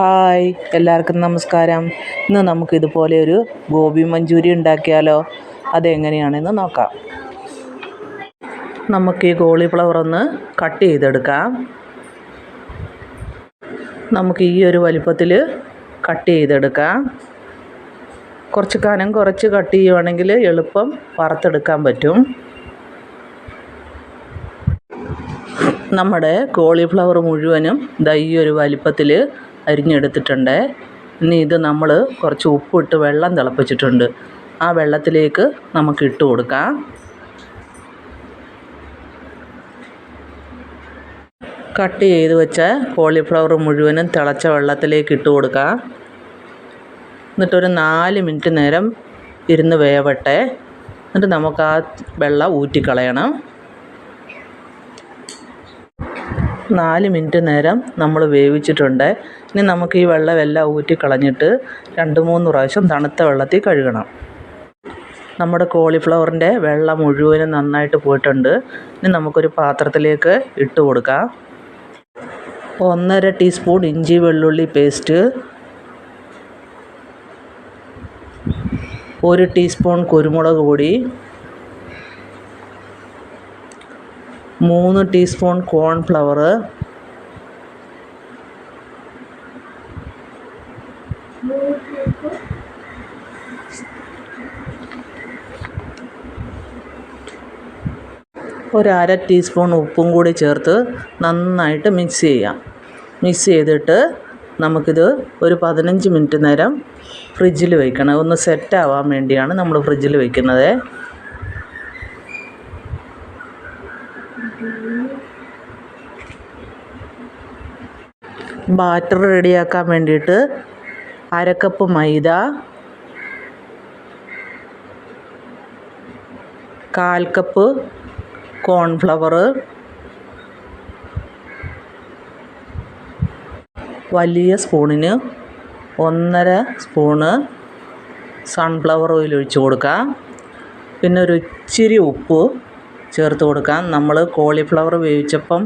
Hi എല്ലാവർക്കും നമസ്കാരം. ഇന്ന് നമുക്ക് ഇതുപോലെ ഒരു ഗോപി മഞ്ചൂരി ഉണ്ടാക്കിയാലോ? അതെങ്ങനെയാണെന്ന് നോക്കാം. നമുക്ക് ഈ കോളിഫ്ലവർ ഒന്ന് കട്ട് ചെയ്തെടുക്കാം. നമുക്ക് ഈ ഒരു വലിപ്പത്തിൽ കട്ട് ചെയ്തെടുക്കാം. കുറച്ച് കനം കുറച്ച് കട്ട് ചെയ്യുവാണെങ്കിൽ എളുപ്പം വറുത്തെടുക്കാൻ പറ്റും. നമ്മുടെ കോളിഫ്ലവർ മുഴുവനും ദാ ഒരു വലിപ്പത്തിൽ അരിഞ്ഞെടുത്തിട്ടുണ്ട്. ഇനി ഇത് നമ്മൾ കുറച്ച് ഉപ്പിട്ട് വെള്ളം തിളപ്പിച്ചിട്ടുണ്ട്. ആ വെള്ളത്തിലേക്ക് നമുക്ക് ഇട്ട് കൊടുക്കാം. കട്ട് ചെയ്ത് വെച്ച കോളിഫ്ലവർ മുഴുവനും തിളച്ച വെള്ളത്തിലേക്ക് ഇട്ട് കൊടുക്കാം. എന്നിട്ടൊരു നാല് മിനിറ്റ് നേരം ഇരുന്ന് വേവട്ടെ. എന്നിട്ട് നമുക്ക് ആ വെള്ളം ഊറ്റിക്കളയണം. നാല് മിനിറ്റ് നേരം നമ്മൾ വേവിച്ചിട്ടുണ്ട്. ഇനി നമുക്ക് ഈ വെള്ളമെല്ലാം ഊറ്റിക്കളഞ്ഞിട്ട് രണ്ട് മൂന്ന് പ്രാവശ്യം തണുത്ത വെള്ളത്തിൽ കഴുകണം. നമ്മുടെ കോളിഫ്ലവറിന്റെ വെള്ളം മുഴുവനും നന്നായിട്ട് പോയിട്ടുണ്ട്. ഇനി നമുക്കൊരു പാത്രത്തിലേക്ക് ഇട്ട് കൊടുക്കാം. ഒന്നര ടീസ്പൂൺ ഇഞ്ചി വെള്ളുള്ളി പേസ്റ്റ്. ഒരു ടീസ്പൂൺ കുരുമുളക് പൊടി. മൂന്ന് ടീസ്പൂൺ കോൺഫ്ലവർ. ഒരര ടീസ്പൂൺ ഉപ്പും കൂടി ചേർത്ത് നന്നായിട്ട് മിക്സ് ചെയ്യാം. മിക്സ് ചെയ്തിട്ട് നമുക്കിത് ഒരു പതിനഞ്ച് മിനിറ്റ് നേരം ഫ്രിഡ്ജിൽ വയ്ക്കണം ഒന്ന് സെറ്റ് ആവാൻ വേണ്ടിയാണ് നമ്മൾ ഫ്രിഡ്ജിൽ വയ്ക്കുന്നത് ബാറ്റർ റെഡിയാക്കാൻ വേണ്ടിയിട്ട് അരക്കപ്പ് കപ്പ് മൈദ കാൽ കപ്പ് കോൺഫ്ലവർ വലിയ സ്പൂണിന് ഒന്നര സ്പൂണ് സൺഫ്ലവർ ഓയിൽ ഒഴിച്ച് കൊടുക്കാം പിന്നെ ഒരു ഇച്ചിരി ഉപ്പ് ചേർത്ത് കൊടുക്കാം നമ്മൾ കോളിഫ്ലവർ വേവിച്ചപ്പം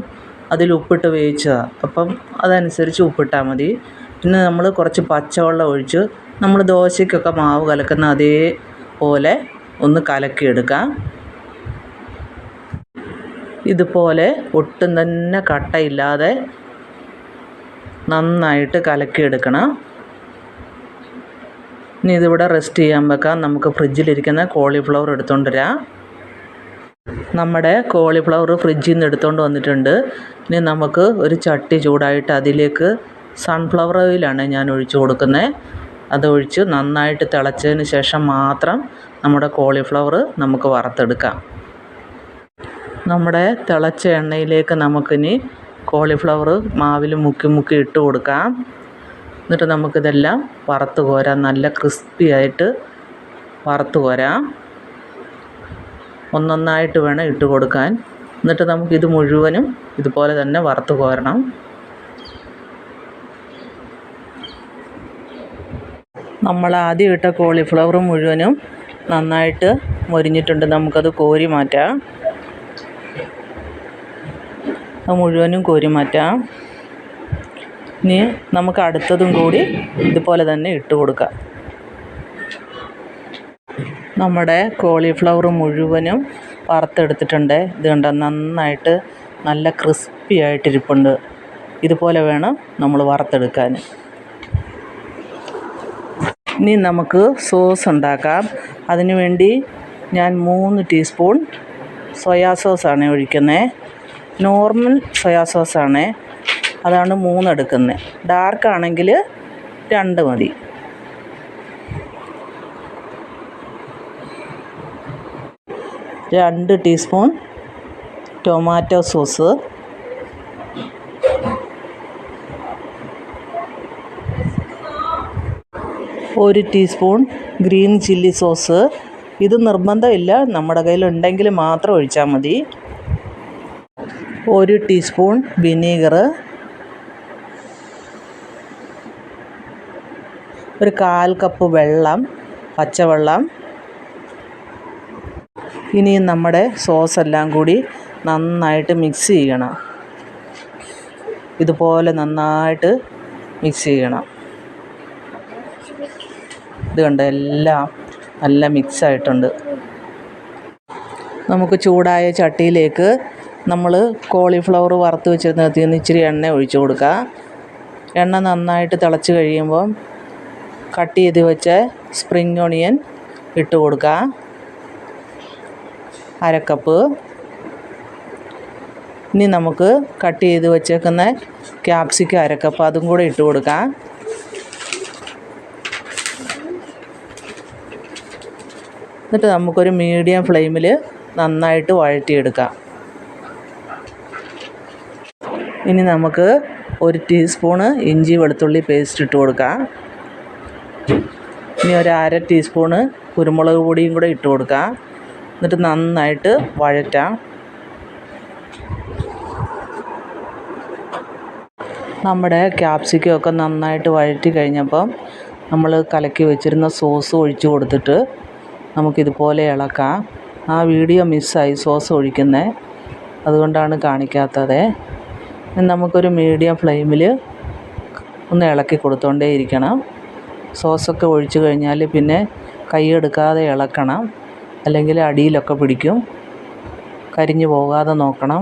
അതിൽ ഉപ്പിട്ട് വേവിച്ചതാണ് അപ്പം അതനുസരിച്ച് ഉപ്പിട്ടാൽ മതി. പിന്നെ നമ്മൾ കുറച്ച് പച്ചവെള്ളം ഒഴിച്ച് നമ്മൾ ദോശയ്ക്കൊക്കെ മാവ് കലക്കുന്ന അതേപോലെ ഒന്ന് കലക്കിയെടുക്കാം. ഇതുപോലെ ഒട്ടും തന്നെ കട്ടയില്ലാതെ നന്നായിട്ട് കലക്കിയെടുക്കണം. ഇനി ഇതിവിടെ റെസ്റ്റ് ചെയ്യാൻ വെക്കാം. നമുക്ക് ഫ്രിഡ്ജിലിരിക്കുന്ന കോളിഫ്ലവർ എടുത്തുകൊണ്ട് വരാം. നമ്മുടെ കോളിഫ്ലവർ ഫ്രിഡ്ജിൽ നിന്ന് എടുത്തുകൊണ്ട് വന്നിട്ടുണ്ട്. ഇനി നമുക്ക് ഒരു ചട്ടി ചൂടായിട്ട് അതിലേക്ക് സൺഫ്ലവർ ഓയിലാണ് ഞാൻ ഒഴിച്ചു കൊടുക്കുന്നത് അതൊഴിച്ച് നന്നായിട്ട് തിളച്ചതിന് ശേഷം മാത്രം നമ്മുടെ കോളിഫ്ലവർ നമുക്ക് വറുത്തെടുക്കാം. നമ്മുടെ തിളച്ച എണ്ണയിലേക്ക് നമുക്കിനി കോളിഫ്ലവർ മാവിൽ മുക്കി മുക്കി ഇട്ട് കൊടുക്കാം. എന്നിട്ട് നമുക്കിതെല്ലാം വറുത്ത് കോരാം. നല്ല ക്രിസ്പി ആയിട്ട് വറുത്ത് കോരാം. ഒന്നൊന്നായിട്ട് വേണം ഇട്ട് കൊടുക്കാൻ. എന്നിട്ട് ഇത് മുഴുവനും ഇതുപോലെ തന്നെ വറുത്ത് കോരണം. നമ്മൾ ആദ്യം ഇട്ട കോളിഫ്ലവർ മുഴുവനും നന്നായിട്ട് മൊരിഞ്ഞിട്ടുണ്ട്. നമുക്കത് കോരി മാറ്റാം. അത് മുഴുവനും കോരി മാറ്റാം. ഇനി നമുക്ക് അടുത്തതും കൂടി ഇതുപോലെ തന്നെ ഇട്ട് കൊടുക്കാം. നമ്മുടെ കോളിഫ്ലവർ മുഴുവനും വറുത്തെടുത്തിട്ടുണ്ട്. ഇത് കണ്ടോ നന്നായിട്ട് നല്ല ക്രിസ്പി ആയിട്ടിരിപ്പുണ്ട്. ഇതുപോലെ വേണം നമ്മൾ വറുത്തെടുക്കാൻ. ഇനി നമുക്ക് സോസ് ഉണ്ടാക്കാം. അതിനുവേണ്ടി ഞാൻ മൂന്ന് ടീസ്പൂൺ സോയാ സോസാണ് ഒഴിക്കുന്നത് നോർമൽ സോയാ സോസാണ് അതാണ് മൂന്നെടുക്കുന്നത് ഡാർക്ക് ആണെങ്കിൽ രണ്ട് മതി. രണ്ട് ടീസ്പൂൺ ടൊമാറ്റോ സോസ്. ഒരു ടീസ്പൂൺ ഗ്രീൻ ചില്ലി സോസ്. ഇത് നിർബന്ധമില്ല. നമ്മുടെ കയ്യിൽ ഉണ്ടെങ്കിൽ മാത്രം ഒഴിച്ചാൽ മതി. ഒരു ടീസ്പൂൺ വിനീഗർ. ഒരു കാൽ കപ്പ് വെള്ളം പച്ചവെള്ളം. ഇനി നമ്മുടെ സോസ് എല്ലാം കൂടി നന്നായിട്ട് മിക്സ് ചെയ്യണം. ഇതുപോലെ നന്നായിട്ട് മിക്സ് ചെയ്യണം. ഇത് കണ്ട എല്ലാം നല്ല മിക്സ് ആയിട്ടുണ്ട്. നമുക്ക് ചൂടായ ചട്ടിയിലേക്ക് നമ്മൾ കോളിഫ്ലവർ വറുത്ത് വെച്ചിരുന്നതിൽ നിന്ന് ഇച്ചിരി എണ്ണ ഒഴിച്ചു കൊടുക്കുക എണ്ണ നന്നായിട്ട് തിളച്ച് കഴിയുമ്പം കട്ട് ചെയ്ത് വെച്ച സ്പ്രിങ് ഓണിയൻ ഇട്ട് കൊടുക്കുക അര കപ്പ് ഇനി നമുക്ക് കട്ട് ചെയ്ത് വെച്ചേക്കുന്ന ക്യാപ്സിക്കം അരക്കപ്പ് കപ്പ് അതും കൂടെ ഇട്ട് കൊടുക്കാം. എന്നിട്ട് നമുക്കൊരു മീഡിയം ഫ്ലെയിമിൽ നന്നായിട്ട് വഴറ്റിയെടുക്കാം. ഇനി നമുക്ക് ഒരു ടീസ്പൂണ് ഇഞ്ചി വെളുത്തുള്ളി പേസ്റ്റ് ഇട്ട് കൊടുക്കാം. ഇനി ഒരു അര ടീസ്പൂണ് കുരുമുളക് പൊടിയും കൂടെ ഇട്ട് കൊടുക്കാം. എന്നിട്ട് നന്നായിട്ട് വഴറ്റാം. നമ്മുടെ ക്യാപ്സിക്കം ഒക്കെ നന്നായിട്ട് വഴറ്റി കഴിഞ്ഞപ്പം നമ്മൾ കലക്കി വെച്ചിരുന്ന സോസ് ഒഴിച്ചു കൊടുത്തിട്ട് നമുക്കിതുപോലെ ഇളക്കാം. ആ വീഡിയോ മിസ്സായി സോസ് ഒഴിക്കുന്നത് അതുകൊണ്ടാണ് കാണിക്കാത്തത്. നമുക്കൊരു മീഡിയം ഫ്ലെയിമിൽ ഒന്ന് ഇളക്കി കൊടുത്തോണ്ടേ ഇരിക്കണം സോസൊക്കെ ഒഴിച്ചു കഴിഞ്ഞാൽ പിന്നെ കൈ എടുക്കാതെ ഇളക്കണം. അല്ലെങ്കിൽ അടിയിലൊക്കെ പിടിക്കും. കരിഞ്ഞു പോകാതെ നോക്കണം.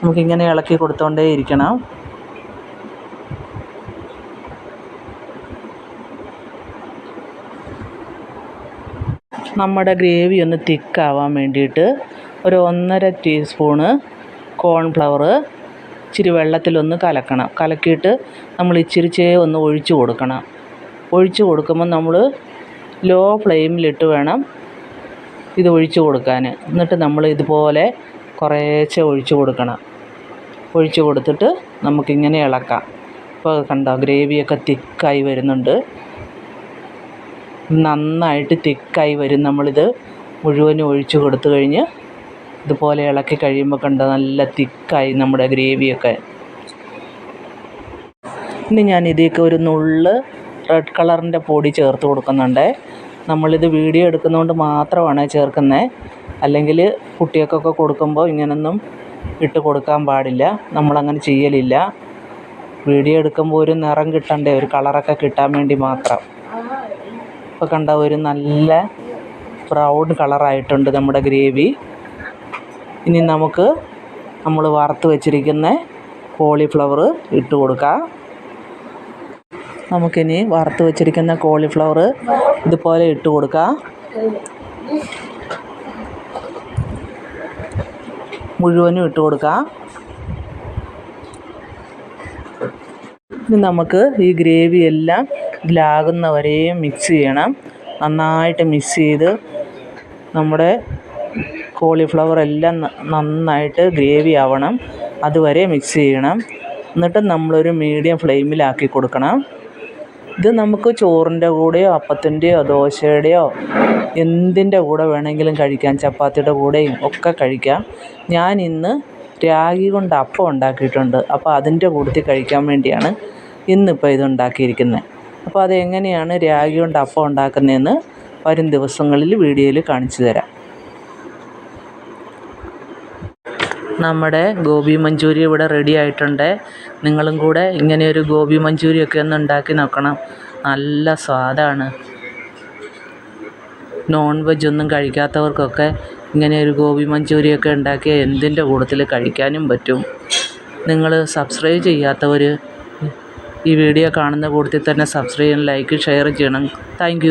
നമുക്കിങ്ങനെ ഇളക്കി കൊടുത്തോണ്ടേ ഇരിക്കണം. നമ്മുടെ ഗ്രേവി ഒന്ന് തിക്കാവാൻ വേണ്ടിയിട്ട് ഒരു ഒന്നര ടീസ്പൂണ് കോൺഫ്ലവർ ഇച്ചിരി വെള്ളത്തിലൊന്ന് കലക്കണം. കലക്കിയിട്ട് നമ്മൾ ഇച്ചിരിച്ചേ ഒന്ന് ഒഴിച്ചു കൊടുക്കണം. ഒഴിച്ചു കൊടുക്കുമ്പോൾ നമ്മൾ ലോ ഫ്ലെയിമിലിട്ട് വേണം ഇത് ഒഴിച്ചു കൊടുക്കാൻ എന്നിട്ട് നമ്മൾ ഇതുപോലെ കുറേശ്ശെ ഒഴിച്ചു കൊടുക്കണം. ഒഴിച്ചു കൊടുത്തിട്ട് നമുക്കിങ്ങനെ ഇളക്കാം ഇപ്പോൾ കണ്ടോ ഗ്രേവിയൊക്കെ തിക്കായി വരുന്നുണ്ട്. നന്നായിട്ട് തിക്കായി വരും നമ്മളിത്. മുഴുവനും ഒഴിച്ചു കൊടുത്തു കഴിഞ്ഞ് ഇതുപോലെ ഇളക്കി കഴിയുമ്പോൾ കണ്ടോ നല്ല തിക്കായി നമ്മുടെ ഗ്രേവിയൊക്കെ. ഇനി ഞാൻ ഇതിലേക്ക് ഒരു നുള്ള് റെഡ് കളറിന്റെ പൊടി ചേർത്ത് കൊടുക്കുന്നുണ്ട്. നമ്മളിത് വീഡിയോ എടുക്കുന്നതുകൊണ്ട് മാത്രമാണ് ചേർക്കുന്നത് അല്ലെങ്കിൽ കുട്ടികൾക്കൊക്കെ കൊടുക്കുമ്പോൾ ഇങ്ങനൊന്നും ഇട്ട് കൊടുക്കാൻ പാടില്ല. നമ്മളങ്ങനെ ചെയ്യലില്ല. വീഡിയോ എടുക്കുമ്പോൾ ഒരു നിറം കിട്ടണ്ടേ ഒരു കളറൊക്കെ കിട്ടാൻ വേണ്ടി മാത്രം. ഇപ്പോൾ കണ്ട ഒരു നല്ല ബ്രൗൺ കളറായിട്ടുണ്ട് നമ്മുടെ ഗ്രേവി. ഇനി നമുക്ക് നമ്മൾ വറുത്ത് വെച്ചിരിക്കുന്ന കോളിഫ്ലവർ ഇട്ട് കൊടുക്കാം. നമുക്കിനി വറുത്ത് വെച്ചിരിക്കുന്ന കോളിഫ്ലവർ ഇതുപോലെ ഇട്ട് കൊടുക്കുക മുഴുവനും ഇട്ട് കൊടുക്കുക ഇനി നമുക്ക് ഈ ഗ്രേവി എല്ലാം ഇതിലാകുന്ന വരെയും മിക്സ് ചെയ്യണം. നന്നായിട്ട് മിക്സ് ചെയ്ത് നമ്മുടെ കോളിഫ്ലവർ എല്ലാം നന്നായിട്ട് ഗ്രേവി ആവണം. അതുവരെ മിക്സ് ചെയ്യണം. എന്നിട്ട് നമ്മളൊരു മീഡിയം ഫ്ലെയിമിലാക്കി കൊടുക്കണം. ഇത് നമുക്ക് ചോറിന്റെ കൂടെയോ അപ്പത്തിന്റെയോ ദോശയുടെയോ എന്തിന്റെ കൂടെ വേണമെങ്കിലും കഴിക്കാം. ചപ്പാത്തിയുടെ കൂടെയും ഒക്കെ കഴിക്കാം. ഞാൻ ഇന്ന് രാഗി കൊണ്ട് അപ്പം ഉണ്ടാക്കിയിട്ടുണ്ട്. അപ്പോൾ അതിന്റെ കൂട്ടത്തിൽ കഴിക്കാൻ വേണ്ടിയാണ് ഇന്നിപ്പോൾ ഇത് ഉണ്ടാക്കിയിരിക്കുന്നത്. അപ്പോൾ അതെങ്ങനെയാണ് രാഗി കൊണ്ട് അപ്പം ഉണ്ടാക്കുന്നതെന്ന് വരും ദിവസങ്ങളിൽ വീഡിയോയിൽ കാണിച്ചു തരാം. നമ്മുടെ ഗോബി മഞ്ചൂരി ഇവിടെ റെഡി ആയിട്ടുണ്ട്. നിങ്ങളും കൂടെ ഒരു ഗോബി മഞ്ചൂരി ഒക്കെ ഒന്ന് ഉണ്ടാക്കി നോക്കണം. നല്ല സ്വാദാണ്. നോൺ വെജ് ഒന്നും കഴിക്കാത്തവർക്കൊക്കെ ഇങ്ങനെ ഒരു ഗോബി മഞ്ചൂരിയൊക്കെ ഉണ്ടാക്കിയാൽ എന്തിന്റെ കൂട്ടത്തിൽ കഴിക്കാനും പറ്റും. നിങ്ങൾ സബ്സ്ക്രൈബ് ചെയ്യാത്തവർ ഈ വീഡിയോ കാണുന്ന കൂട്ടത്തിൽ തന്നെ സബ്സ്ക്രൈബ് ചെയ്യണം ലൈക്ക് ഷെയർ ചെയ്യണം. താങ്ക്